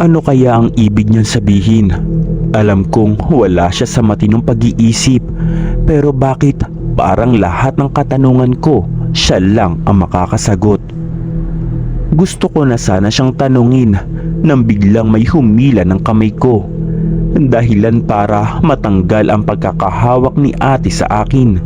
Ano kaya ang ibig niyang sabihin? Alam kong wala siya sa matinong pag-iisip pero bakit parang lahat ng katanungan ko siya lang ang makakasagot? Gusto ko na sana siyang tanungin nang biglang may humila ng kamay ko. Dahilan para matanggal ang pagkakahawak ni ate sa akin.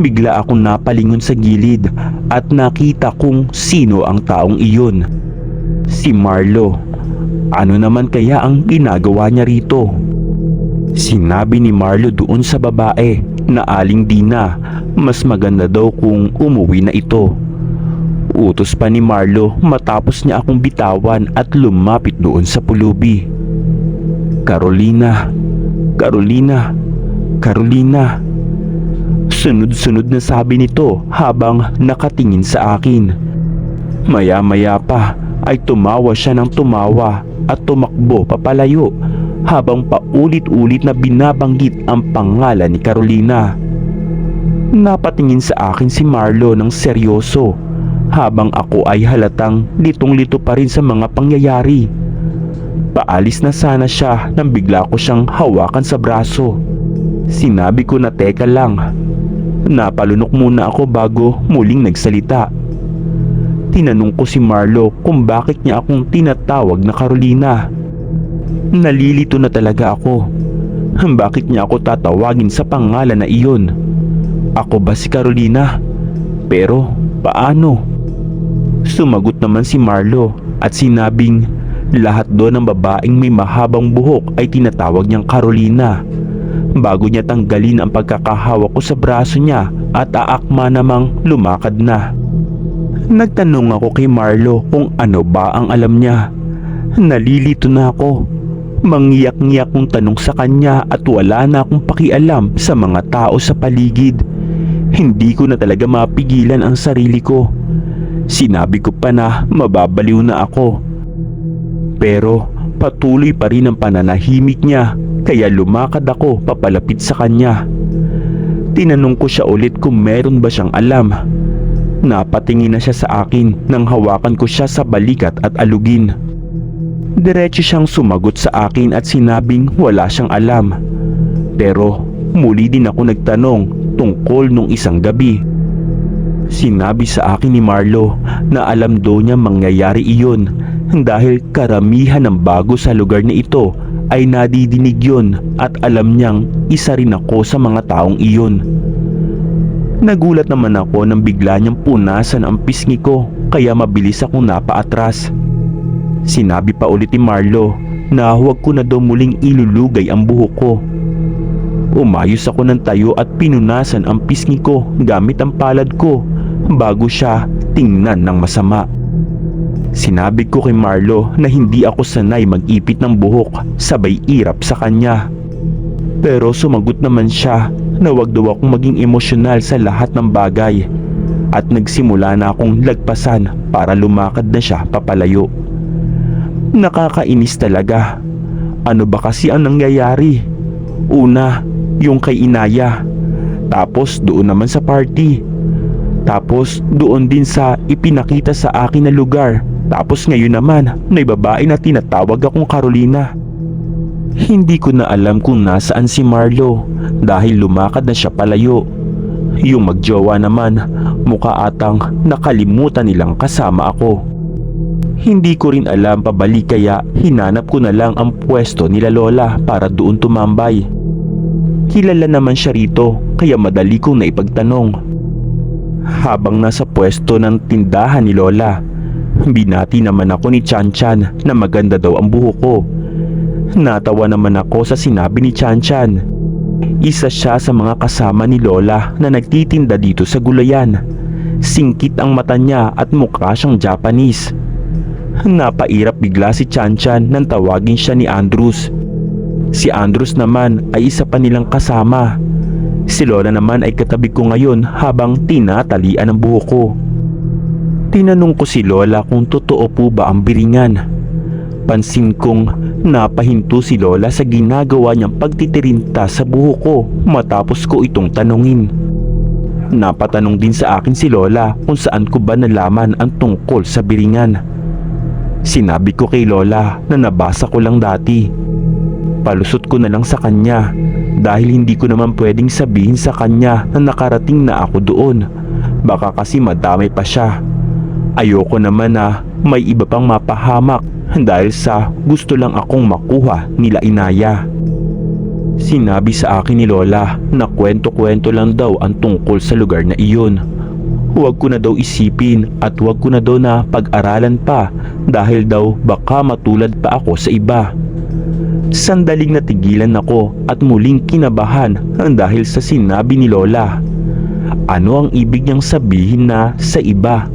Bigla akong napalingon sa gilid at nakita kong sino ang taong iyon. Si Marlo. Ano naman kaya ang ginagawa niya rito? Sinabi ni Marlo doon sa babae na aling Dina mas maganda daw kung umuwi na ito. Utos pa ni Marlo matapos niya akong bitawan at lumapit doon sa pulubi. Carolina, Carolina, Carolina. Sunod-sunod na sabi nito habang nakatingin sa akin. Maya-maya pa ay tumawa siya ng tumawa at tumakbo papalayo habang paulit-ulit na binabanggit ang pangalan ni Carolina. Napatingin sa akin si Marlo ng seryoso habang ako ay halatang litong-lito pa rin sa mga pangyayari. Paalis na sana siya nang bigla ko siyang hawakan sa braso. Sinabi ko na teka lang. Napalunok muna ako bago muling nagsalita. Tinanong ko si Marlo kung bakit niya akong tinatawag na Carolina. Nalilito na talaga ako. Bakit niya ako tatawagin sa pangalan na iyon? Ako ba si Carolina? Pero paano? Sumagot naman si Marlo at sinabing lahat doon ng babaeng may mahabang buhok ay tinatawag niyang Carolina. Bago niya tanggalin ang pagkakahawak ko sa braso niya at aakma namang lumakad na. Nagtanong ako kay Marlo kung ano ba ang alam niya. Nalilito na ako. Mangyak-ngiyak kong tanong sa kanya at wala na akong pakialam sa mga tao sa paligid. Hindi ko na talaga mapigilan ang sarili ko. Sinabi ko pa na mababaliw na ako. Pero patuloy pa rin ang pananahimik niya kaya lumakad ako papalapit sa kanya. Tinanong ko siya ulit kung meron ba siyang alam Napatingin na siya sa akin nang hawakan ko siya sa balikat at alugin. Diretso siyang sumagot sa akin at sinabing wala siyang alam. Pero muli din ako nagtanong tungkol nung isang gabi. Sinabi sa akin ni Marlo na alam daw niya mangyayari iyon dahil karamihan ng bago sa lugar na ito ay nadidinig yon at alam niyang isa rin ako sa mga taong iyon. Nagulat naman ako nang bigla niyang punasan ang pisngi ko kaya mabilis akong napaatras. Sinabi pa ulit ni Marlo na huwag ko na daw muling ilulugay ang buhok ko. Umayos ako ng tayo at pinunasan ang pisngi ko gamit ang palad ko bago siya tingnan ng masama. Sinabi ko kay Marlo na hindi ako sanay mag-ipit ng buhok sabay irap sa kanya. Pero sumagot naman siya na wag daw akong maging emosyonal sa lahat ng bagay at nagsimula na akong lagpasan para lumakad na siya papalayo. Nakakainis talaga. Ano ba kasi ang nangyayari? Una, yung kay Inaya. Tapos doon naman sa party. Tapos doon din sa ipinakita sa akin na lugar. Tapos ngayon naman, may babae na tinatawag akong Carolina. Hindi ko na alam kung nasaan si Marlo dahil lumakad na siya palayo. Yung magjowa naman, mukha atang nakalimutan nilang kasama ako. Hindi ko rin alam pabalik kaya hinanap ko na lang ang pwesto nila Lola para doon tumambay. Kilala naman siya rito kaya madali kong naipagtanong. Habang nasa pwesto ng tindahan ni Lola, binati naman ako ni Chan Chan na maganda daw ang buhok ko. Natawa naman ako sa sinabi ni Chan Chan. Isa siya sa mga kasama ni Lola na nagtitinda dito sa gulayan. Singkit ang mata niya at mukha siyang Japanese. Napairap bigla si Chanchan nang tawagin siya ni Andrews. Si Andrews naman ay isa pa nilang kasama. Si Lola naman ay katabi ko ngayon habang tinatalian ang buhok ko. Tinanong ko si Lola kung totoo po ba ang biringan. Pansin kong napahinto si Lola sa ginagawa niyang pagtitirinta sa buhok ko matapos ko itong tanungin. Napatanong din sa akin si Lola kung saan ko ba nalaman ang tungkol sa biringan. Sinabi ko kay Lola na nabasa ko lang dati. Palusot ko na lang sa kanya dahil hindi ko naman pwedeng sabihin sa kanya na nakarating na ako doon. Baka kasi madamay pa siya. Ayoko naman na may iba pang mapahamak dahil sa gusto lang akong makuha nila inaya. Sinabi sa akin ni Lola na kwento-kwento lang daw ang tungkol sa lugar na iyon. Huwag ko na daw isipin at huwag ko na daw na pag-aralan pa dahil daw baka matulad pa ako sa iba. Sandaling natigilan ako at muling kinabahan dahil sa sinabi ni Lola. Ano ang ibig niyang sabihin na sa iba?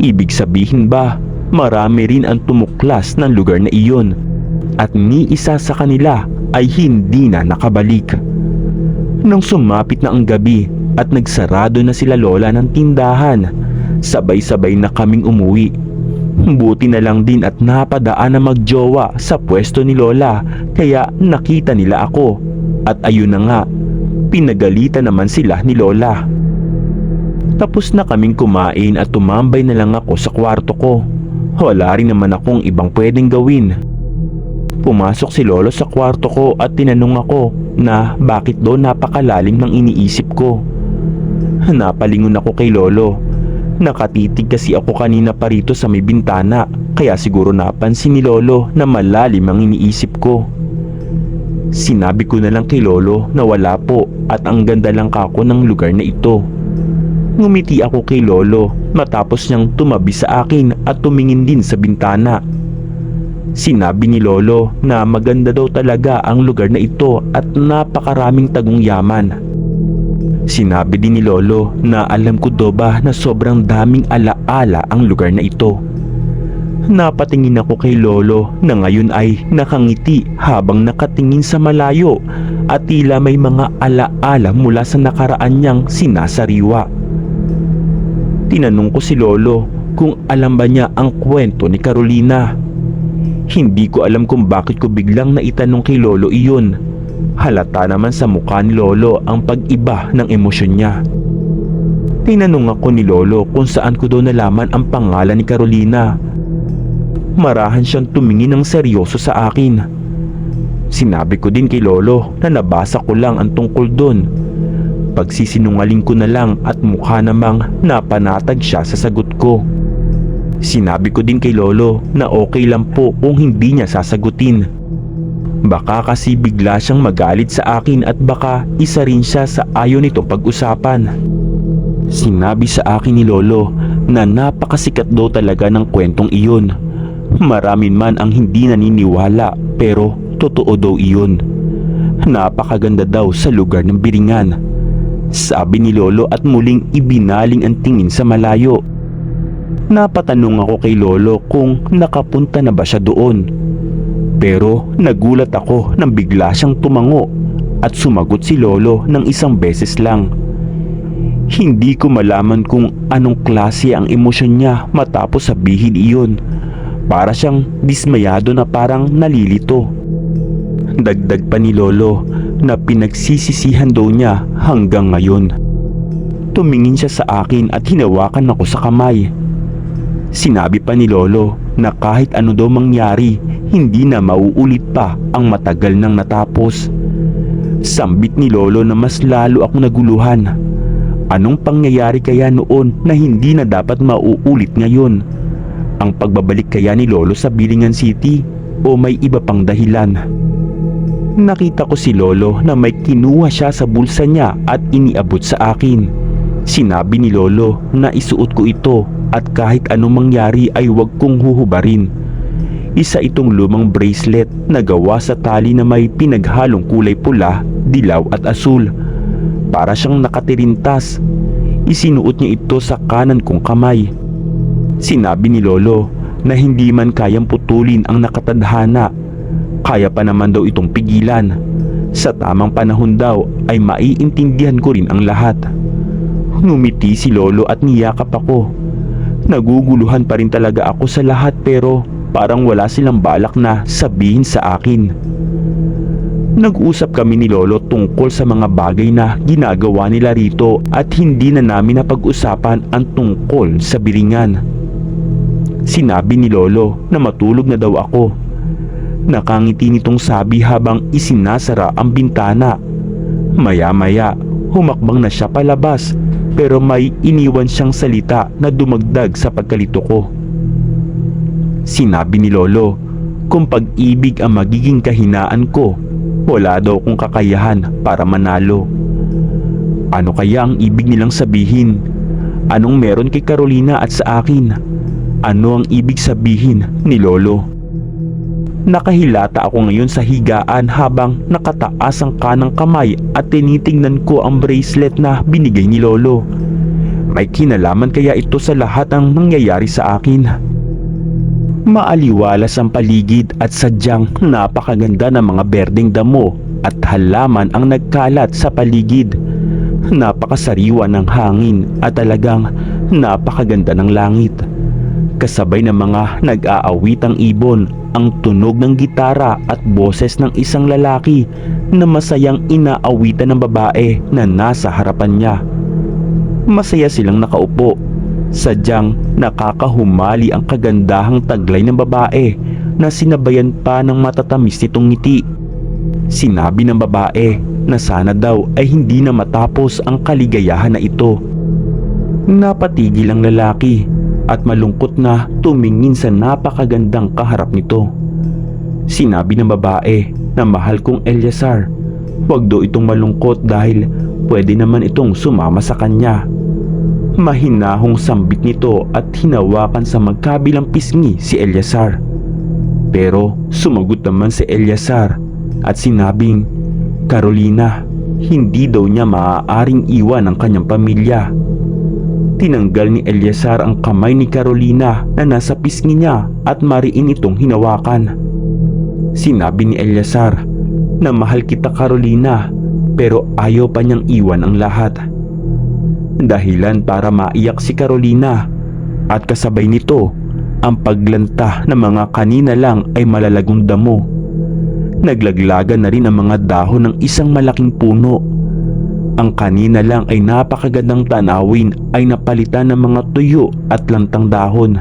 Ibig sabihin ba marami rin ang tumuklas ng lugar na iyon at ni isa sa kanila ay hindi na nakabalik. Nang sumapit na ang gabi at nagsarado na sila lola ng tindahan, sabay-sabay na kaming umuwi. Buti na lang din at napadaan na magjowa sa pwesto ni Lola kaya nakita nila ako. At ayun na nga, pinagalitan naman sila ni Lola. Tapos na kaming kumain at tumambay na lang ako sa kwarto ko. Wala rin naman akong ibang pwedeng gawin. Pumasok si Lolo sa kwarto ko at tinanong ako na bakit daw napakalalim ng iniisip ko. Napalingon ako kay Lolo. Nakatitig kasi ako kanina pa rito sa may bintana kaya siguro napansin ni Lolo na malalim ang iniisip ko. Sinabi ko na lang kay Lolo na wala po at ang ganda lang kako ng lugar na ito. Ngumiti ako kay Lolo matapos niyang tumabi sa akin at tumingin din sa bintana. Sinabi ni Lolo na maganda daw talaga ang lugar na ito at napakaraming tagong yaman. Sinabi din ni Lolo na alam ko daw ba na sobrang daming alaala ang lugar na ito. Napatingin ako kay Lolo na ngayon ay nakangiti habang nakatingin sa malayo at tila may mga alaala mula sa nakaraan niyang sinasariwa. Tinanong ko si Lolo kung alam ba niya ang kwento ni Carolina. Hindi ko alam kung bakit ko biglang naitanong kay Lolo iyon. Halata naman sa mukha ni Lolo ang pag-iba ng emosyon niya. Tinanong ako ni Lolo kung saan ko daw nalaman ang pangalan ni Carolina. Marahan siyang tumingin ng seryoso sa akin. Sinabi ko din kay Lolo na nabasa ko lang ang tungkol doon. Pagsisinungaling ko na lang at mukha namang napanatag siya sa sagot ko. Sinabi ko din kay Lolo na okay lang po kung hindi niya sasagutin. Baka kasi bigla siyang magalit sa akin at baka isa rin siya sa ayaw nitong pag-usapan. Sinabi sa akin ni Lolo na napakasikat daw talaga ng kwentong iyon. Maramin man ang hindi naniniwala pero totoo daw iyon. Napakaganda daw sa lugar ng Biringan. Sabi ni Lolo at muling ibinaling ang tingin sa malayo. Napatanong ako kay Lolo kung nakapunta na ba siya doon. Pero nagulat ako nang bigla siyang tumango at sumagot si Lolo ng isang beses lang. Hindi ko malaman kung anong klase ang emosyon niya matapos sabihin iyon. Para siyang dismayado na parang nalilito. Dagdag pa ni Lolo na pinagsisisihan daw niya hanggang ngayon. Tumingin siya sa akin at hinawakan ako sa kamay. Sinabi pa ni Lolo na kahit ano daw mangyari, hindi na mauulit pa ang matagal nang natapos. Sambit ni Lolo na mas lalo akong naguluhan. Anong pangyayari kaya noon na hindi na dapat mauulit ngayon? Ang pagbabalik kaya ni Lolo sa Bilingan City o may iba pang dahilan? Nakita ko si Lolo na may kinuha siya sa bulsa niya at iniabot sa akin. Sinabi ni Lolo na isuot ko ito at kahit anong mangyari ay huwag kong huhubarin. Isa itong lumang bracelet na gawa sa tali na may pinaghalong kulay pula, dilaw at asul. Para siyang nakatirintas. Isinuot niya ito sa kanan kong kamay. Sinabi ni Lolo na hindi man kayang putulin ang nakatadhana. Kaya pa naman daw itong pigilan. Sa tamang panahon daw ay maiintindihan ko rin ang lahat. Ngumiti si Lolo at niyakap ako. Naguguluhan pa rin talaga ako sa lahat pero parang wala silang balak na sabihin sa akin. Nag-usap kami ni Lolo tungkol sa mga bagay na ginagawa nila rito at hindi na namin napag-usapan ang tungkol sa biringan. Sinabi ni Lolo na matulog na daw ako. Nakangiti nitong sabi habang isinasara ang bintana. Maya-maya, humakbang na siya palabas pero may iniwan siyang salita na dumagdag sa pagkalito ko. Sinabi ni Lolo, kung pag-ibig ang magiging kahinaan ko, wala daw akong kakayahan para manalo. Ano kaya ang ibig nilang sabihin? Anong meron kay Carolina at sa akin? Ano ang ibig sabihin ni Lolo? Nakahilata ako ngayon sa higaan habang nakataas ang kanang kamay at tinitingnan ko ang bracelet na binigay ni Lolo. May kinalaman kaya ito sa lahat ng nangyayari sa akin. Maaliwalas ang paligid at sadyang napakaganda ng mga berdeng damo at halaman ang nagkalat sa paligid. Napakasariwa ng hangin at talagang napakaganda ng langit. Kasabay ng mga nag-aawitang ibon, ang tunog ng gitara at boses ng isang lalaki na masayang inaawitan ng babae na nasa harapan niya. Masaya silang nakaupo Sadyang nakakahumali ang kagandahang taglay ng babae na sinabayan pa ng matatamis nitong ngiti. Sinabi ng babae na sana daw ay hindi na matapos ang kaligayahan na ito. Napatigil ang lalaki at malungkot na tumingin sa napakagandang kaharap nito. Sinabi ng babae na mahal kong Eliasar, huwag do itong malungkot dahil pwede naman itong sumama sa kanya. Mahinahong sambit nito at hinawakan sa magkabilang pisngi si Eliasar. Pero sumagot naman si Eliasar at sinabing, Carolina, hindi daw niya maaaring iwan ang kanyang pamilya. Tinanggal ni Eliasar ang kamay ni Carolina na nasa pisngi niya at mariin itong hinawakan. Sinabi ni Eliasar na mahal kita Carolina pero ayaw pa niyang iwan ang lahat dahilan para maiyak si Carolina at kasabay nito ang paglanta ng mga kanina lang ay malalagong damo. Naglaglagan na rin ang mga dahon ng isang malaking puno. Ang kanina lang ay napakagandang tanawin ay napalitan ng mga tuyo at lantang dahon.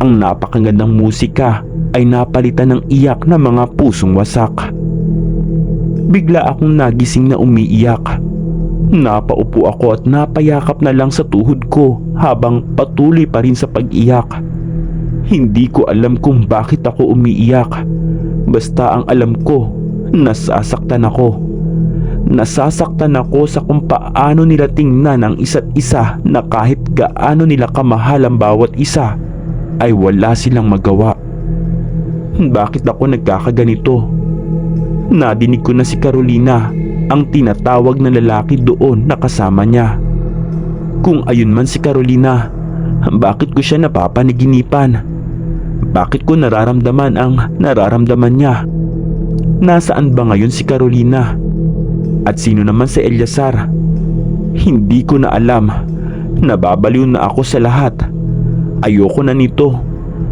Ang napakagandang musika ay napalitan ng iyak ng mga pusong wasak. Bigla akong nagising na umiiyak Napaupo ako at napayakap na lang sa tuhod ko habang patuloy pa rin sa pag-iyak. Hindi ko alam kung bakit ako umiiyak. Basta ang alam ko, nasasaktan ako. Nasasaktan ako sa kung paano nila tingnan ang isa't isa na kahit gaano nila kamahal ang bawat isa ay wala silang magawa. Bakit ako nagkakaganito? Nadinig ko na si Carolina ang tinatawag na lalaki doon na kasama niya. Kung ayun man si Carolina, bakit ko siya napapaniginipan? Bakit ko nararamdaman ang nararamdaman niya? Nasaan ba ngayon si Carolina? At sino naman si Eliasar? Hindi ko na alam. Nababaliw na ako sa lahat. Ayoko na nito.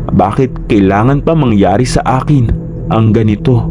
Bakit kailangan pa mangyari sa akin ang ganito?